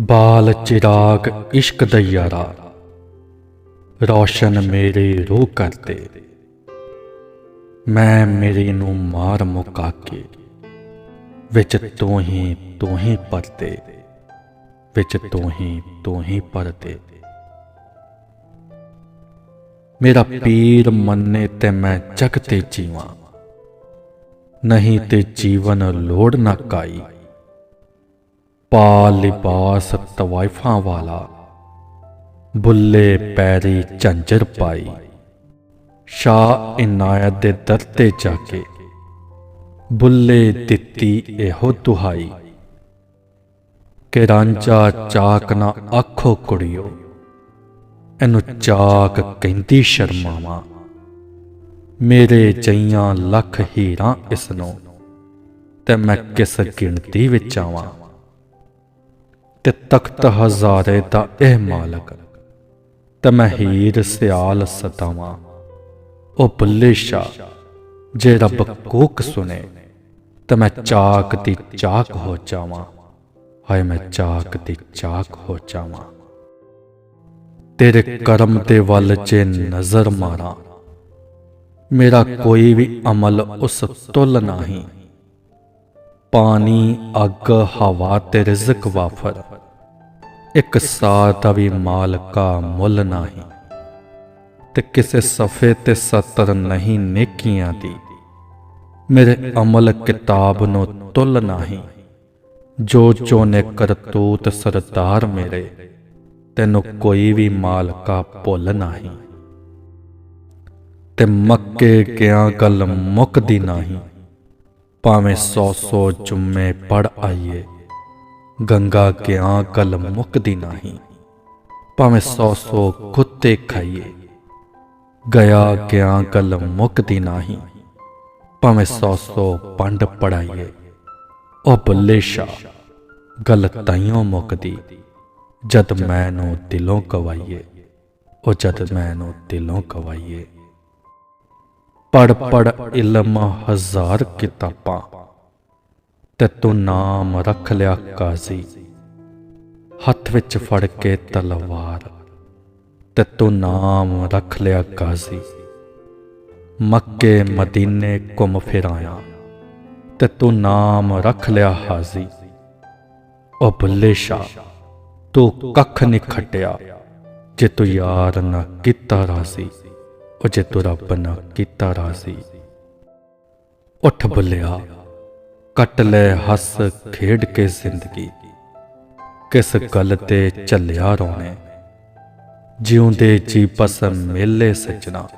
ਬਾਲ ਚਿਰਾਗ ਇਸ਼ਕ ਦਾ ਯਾਰਾ ਰੋਸ਼ਨ ਮੇਰੇ ਰੂਹ ਕਰਤੇ। ਮੈਂ ਮੇਰੀ ਨੂੰ ਮਾਰ ਮੁਕਾ ਕੇ। ਵਿੱਚ ਤੂੰ ਹੀ ਤੂੰ ਹੀ ਪਰਤੇ। ਵਿੱਚ ਤੂੰ ਹੀ ਤੂੰ ਹੀ ਪਰਤੇ। ਮੇਰਾ ਪੀਰ ਮੰਨੇ ਤੇ ਮੈਂ ਜਗ ਤੇ ਜੀਵਾਂ। ਨਹੀਂ ਤੇ ਜੀਵਨ ਲੋੜ ਨਾ ਕਾਈ। ਪਾ ਲਿਬਾਸ ਤਵਾਇਫਾਂ ਵਾਲਾ। ਬੁੱਲੇ ਪੈਰੀ ਝੰਜਰ ਪਾਈ। ਸ਼ਾ ਇਨਾਇਤ ਦੇ ਦਰ ਤੇ ਜਾ ਕੇ। ਬੁੱਲੇ ਦਿੱਤੀ ਇਹੋ ਦੁਹਾਈ। ਕਿ ਰਾਂਝਾ ਚਾਕ ਨਾ ਆਖੋ ਕੁੜਿਓ। ਇਹਨੂੰ ਚਾਕ ਕਹਿੰਦੀ ਸ਼ਰਮਾਵਾਂ। ਮੇਰੇ ਜਈਆਂ ਲੱਖ ਹੀਰਾਂ ਇਸ ਨੂੰ ਤੇ ਮੈਂ ਕਿਸ ਗਿਣਤੀ ਵਿੱਚ ਆਵਾਂ? ਤੇ ਤਖਤ ਹਜ਼ਾਰੇ ਦਾ ਇਹ ਮਾਲਕ, ਤੇ ਮੈਂ ਹੀਰ ਸਿਆਲ ਸਤਾਵਾਂ। ਉਹ ਬੁੱਲੇ ਸ਼ਾ ਜੇ ਰੱਬ ਕੋਕ ਸੁਨੇ, ਤੇ ਮੈਂ ਚਾਕ ਦੀ ਚਾਕ ਹੋ ਜਾਵਾਂ। ਹਾਏ, ਮੈਂ ਚਾਕ ਦੀ ਚਾਕ ਹੋ ਜਾਵਾਂ। ਤੇਰੇ ਕਰਮ ਦੇ ਵੱਲ ਜੇ ਨਜ਼ਰ ਮਾਰਾਂ, ਮੇਰਾ ਕੋਈ ਵੀ ਅਮਲ ਉਸ ਤੁਲ ਨਹੀਂ। ਪਾਣੀ, ਅੱਗ, ਹਵਾ ਤੇ ਰਿਜ਼ਕ ਵਾਫਰ ਇੱਕ ਸਾਹ ਦਾ ਵੀ ਮਾਲਕਾ ਮੁੱਲ ਨਹੀਂ ਤੇ ਕਿਸੇ ਸਫੇ ਤੇ ਸਤਰ ਨਹੀਂ ਨੇਕੀਆਂ ਦੀ। ਮੇਰੇ ਅਮਲ ਕਿਤਾਬ ਨੂੰ ਤੁਲ ਨਹੀਂ। ਜੋ ਜੋ ਨੇ ਕਰਤੂਤ ਸਰਦਾਰ ਮੇਰੇ, ਤੈਨੂੰ ਕੋਈ ਵੀ ਮਾਲਕਾ ਭੁੱਲ ਨਹੀਂ। ਤੇ ਮੱਕੇ ਗਿਆ ਗੱਲ ਮੁੱਕਦੀ ਨਹੀਂ। ਭਾਵੇਂ ਸੌ ਸੌ ਜੁਮੇ ਪੜ ਆਈਏ, ਗੰਗਾ ਗਿਆ ਕਲ ਮੁੱਕਦੀ ਨਹੀਂ। ਭਾਵੇਂ ਸੌ ਸੌ ਕੁੱਤੇ ਖਾਈਏ, ਗਿਆ ਗਿਆ ਕਲ ਮੁੱਕਦੀ ਨਹੀਂ। ਭਾਵੇਂ ਸੌ ਸੌ ਪੰਡ ਪੜਾਈਏ ਉਹ ਬੱਲੇ ਸ਼ਾ ਗੱਲ ਤਾਈਓ ਮੁੱਕਦੀ। ਜਦ ਮੈਨੂੰ ਦਿਲੋਂ ਕਵਾਈਏ ਉਹ ਜਦ ਮੈਨੂੰ ਦਿਲੋਂ ਕਵਾਈਏ। ਪੜ ਪੜ ਇਲਮ ਹਜ਼ਾਰ ਕਿਤਾਬਾਂ। ਤੇ ਤੂੰ ਨਾਮ ਰੱਖ ਲਿਆ ਕਾਜ਼ੀ। ਹੱਥ ਵਿੱਚ ਫੜ ਕੇ ਤਲਵਾਰ। ਤੇ ਤੂੰ ਨਾਮ ਰੱਖ ਲਿਆ ਕਾਜ਼ੀ। ਮੱਕੇ ਮਦੀਨੇ ਘੁੰਮ ਫਿਰਾਇਆ। ਤੇ ਤੂੰ ਨਾਮ ਰੱਖ ਲਿਆ ਹਾਜ਼ੀ। ਉਹ ਬੁੱਲੇ ਸ਼ਾ ਤੂੰ ਕੱਖ ਨਹੀਂ ਖਟਿਆ। ਜੇ ਤੂੰ ਯਾਰ ਨਾ ਕੀਤਾ ਰਾਜ਼ੀ। ਉਹ ਜੇ ਤੂੰ ਰੱਬ ਨਾ ਕੀਤਾ ਰਾਜ਼ੀ। ਉੱਠ ਬੁੱਲਿਆ, ਕੱਟ ਲੈ ਹੱਸ ਖੇਡ ਕੇ ਜ਼ਿੰਦਗੀ। ਕਿਸ ਗੱਲ ਤੇ ਚੱਲਿਆ ਰੋਣੇ। ਜਿਉਂਦੇ ਜੀ ਬਸ ਮੇਲੇ ਸਜਣਾ,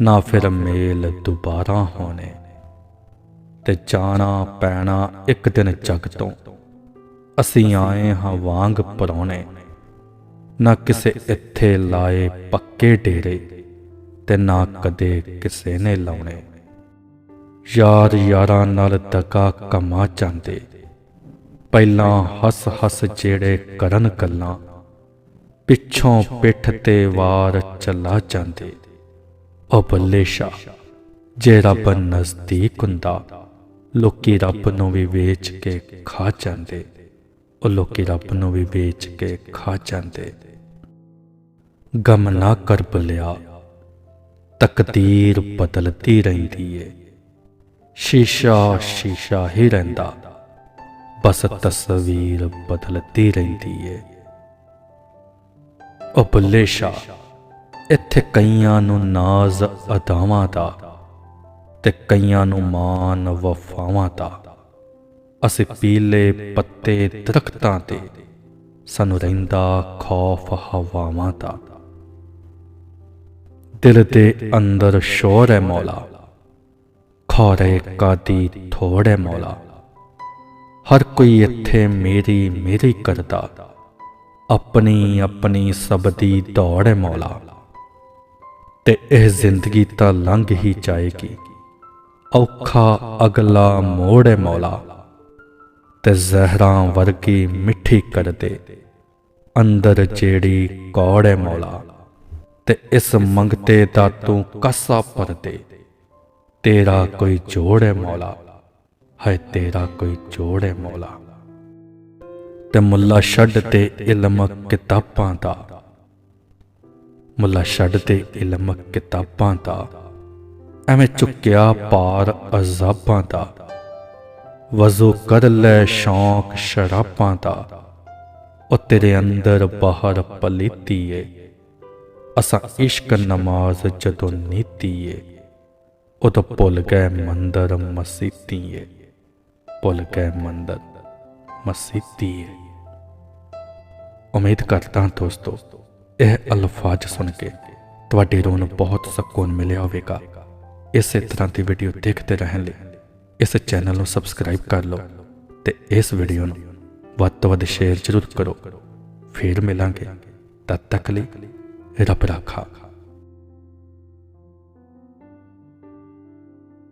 ਨਾ ਫਿਰ ਮੇਲ ਦੁਬਾਰਾ ਹੋਣੇ। ਤੇ ਜਾਣਾ ਪੈਣਾ ਇੱਕ ਦਿਨ ਜਗ ਤੋਂ। ਅਸੀਂ ਆਏ ਹਾਂ ਵਾਂਗ ਪਰੌਣੇ। ਨਾ ਕਿਸੇ ਇੱਥੇ ਲਾਏ ਪੱਕੇ ਡੇਰੇ। ਤੇ ਨਾ ਕਦੇ ਕਿਸੇ ਨੇ ਲਾਉਣੇ। ਯਾਰ ਯਾਰਾਂ ਨਾਲ ਦਗਾ ਕਮਾ ਜਾਂਦੇ। ਪਹਿਲਾਂ ਹੱਸ ਹੱਸ ਜਿਹੜੇ ਕਰਨ ਕੱਲਾਂ ਪਿੱਛੋਂ ਪਿੱਠ ਤੇ ਵਾਰ ਚਲਾ ਜਾਂਦੇ। ਉਹ ਬੱਲੇ ਸ਼ਾ ਜੇ ਰੱਬ ਨਜ਼ਦੀਕ ਹੁੰਦਾ, ਲੋਕੀ ਰੱਬ ਨੂੰ ਵੀ ਵੇਚ ਕੇ ਖਾ ਜਾਂਦੇ। ਉਹ ਲੋਕੀ ਰੱਬ ਨੂੰ ਵੀ ਵੇਚ ਕੇ ਖਾ ਜਾਂਦੇ। ਗਮ ਨਾ ਕਰ ਬਲਿਆ ਤਕਦੀਰ ਬਦਲਦੀ ਰਹਿੰਦੀ ਏ। ਸ਼ੀਸ਼ਾ ਸ਼ੀਸ਼ਾ ਹੀ ਰਹਿੰਦਾ। ਬਸ ਤਸਵੀਰ ਬਦਲਦੀ ਰਹਿੰਦੀ ਏ। ਉਹ ਬੁੱਲੇ ਸ਼ਾ ਇੱਥੇ ਕਈਆਂ ਨੂੰ ਨਾਜ਼ ਅਦਾਵਾਂ ਦਾ ਤੇ ਕਈਆਂ ਨੂੰ ਮਾਨ ਵਫਾਵਾਂ ਦਾ। ਅਸੀਂ ਪੀਲੇ ਪੱਤੇ ਦਰਖਤਾਂ ਤੇ ਸਾਨੂੰ ਰਹਿੰਦਾ ਖੌਫ ਹਵਾਵਾਂ ਦਾ। ਦਿਲ ਦੇ ਅੰਦਰ ਸ਼ੋਰ ਹੈ ਮੌਲਾ। ਖੋਰੇ ਕਾਦੀ, ਥੋੜੇ ਮੌਲਾ। ਹਰ ਕੋਈ ਇੱਥੇ ਮੇਰੀ ਮੇਰੀ ਕਰਦਾ। ਆਪਣੀ ਆਪਣੀ ਸਭ ਦੀ ਦੌੜ ਹੈ ਮੌਲਾ। ਤੇ ਇਹ ਜ਼ਿੰਦਗੀ ਤਾਂ ਲੰਘ ਹੀ ਜਾਏਗੀ। ਔਖਾ ਅਗਲਾ ਮੋੜ ਹੈ ਮੌਲਾ। ਤੇ ਜ਼ਹਿਰਾਂ ਵਰਗੀ ਮਿੱਠੀ ਕਰ ਦੇ ਅੰਦਰ ਜਿਹੜੀ ਕੌੜ ਹੈ ਮੌਲਾ। ਤੇ ਇਸ ਮੰਗਤੇ ਦਾ ਤੂੰ ਕਾਸਾ ਪਰਦੇ ਤੇਰਾ ਕੋਈ ਜੋੜ ਹੈ ਮੌਲਾ ਹੈ ਤੇਰਾ ਕੋਈ ਜੋੜ ਹੈ ਮੌਲਾ। ਤੇ ਮੁੱਲਾ ਛੱਡ ਤੇ ਇਲਮ ਕਿਤਾਬਾਂ ਦਾ। ਮੁੱਲਾ ਛੱਡ ਤੇ ਇਲਮ ਕਿਤਾਬਾਂ ਦਾ। ਐਵੇਂ ਚੁੱਕਿਆ ਪਾਰ ਅਜ਼ਾਬਾਂ ਦਾ। ਵਜ਼ੂ ਕਰ ਲੈ ਸ਼ੌਕ ਸ਼ਰਾਬਾਂ ਦਾ। ਉਹ ਤੇਰੇ ਅੰਦਰ ਬਾਹਰ ਪਲੀਤੀ ਏ। ਅਸਾਂ ਇਸ਼ਕ ਨਮਾਜ਼ ਜਦੋਂ ਨੀਤੀ ਉਦੋਂ ਭੁੱਲ ਗਏ ਮੰਦਰ ਮਸੀਤੀ ਭੁੱਲ ਗਏ ਮੰਦਰ ਮਸੀਤੀ ਉਮੀਦ ਕਰਦਾ ਦੋਸਤੋ, ਇਹ ਅਲਫਾਜ਼ ਸੁਣ ਕੇ ਤੁਹਾਡੀ ਰੂਹ ਬਹੁਤ ਸਕੂਨ ਮਿਲਿਆ ਹੋਵੇਗਾ। ਇਸੇ ਤਰ੍ਹਾਂ ਦੀ ਵੀਡੀਓ ਦੇਖਦੇ ਰਹਿਣ ਲਈ ਇਸ ਚੈਨਲ ਨੂੰ ਸਬਸਕ੍ਰਾਈਬ ਕਰ ਲਓ ਤੇ ਇਸ ਵੀਡੀਓ ਨੂੰ ਵੱਧ ਤੋਂ ਵੱਧ ਸ਼ੇਅਰ ਜ਼ਰੂਰ ਕਰੋ। ਫਿਰ ਮਿਲਾਂਗੇ। ਤਦ ਤੱਕ ਲਈ ਰੱਬ ਰਾਖਾ